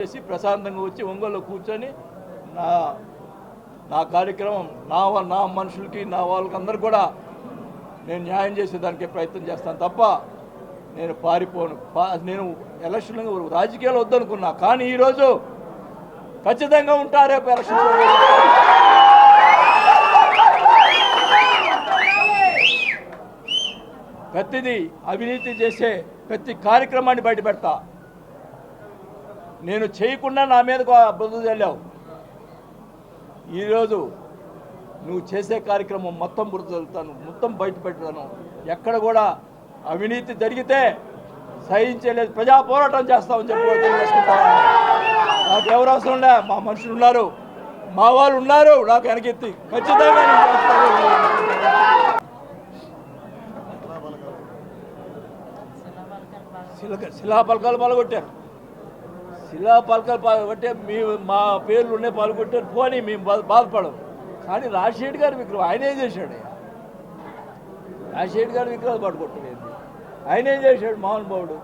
చేసి ప్రశాంతంగా వచ్చి ఒంగోలు కూర్చొని నా నా కార్యక్రమం నా నా మనుషులకి నా వాళ్ళకందరూ కూడా నేను న్యాయం చేసేదానికి ప్రయత్నం చేస్తాను తప్ప నేను పారిపోను. పా నేను ఎలక్షన్ రాజకీయాలు వద్దనుకున్నా. కానీ ఈరోజు ఖచ్చితంగా ఉంటా రేపు ఎలక్షన్ ప్రతిదీ అవినీతి చేసే ప్రతి కార్యక్రమాన్ని బయట పెడతా నేను చేయకుండా నా మీదకు బుద్ధి చల్లావు ఈరోజు నువ్వు చేసే కార్యక్రమం మొత్తం బురద చల్లుతాను మొత్తం బయట పెడతాను. ఎక్కడ కూడా అవినీతి జరిగితే సహించలేదు ప్రజా పోరాటం చేస్తామని చెప్పి తెలియజేసుకుంటాను నాకు ఎవరు అవసరం లే మా మనుషులు ఉన్నారు మా వాళ్ళు ఉన్నారు నాకు వెనకెత్తి. ఖచ్చితంగా శిలా చేస్తాను. శిలక శిలా పలకలు పాల్గొట్టే మీ మా పేర్లు ఉన్నాయి పాల్గొట్టారు పోనీ మేము బా- కానీ రాజశేఖర్ గారి విగ్రహం ఆయన ఏం చేశాడు రాజశేఖర్ గారి విగ్రహాలు పట్టుకొట్టలేదు ఆయన ఏం చేశాడు మహానుభావుడు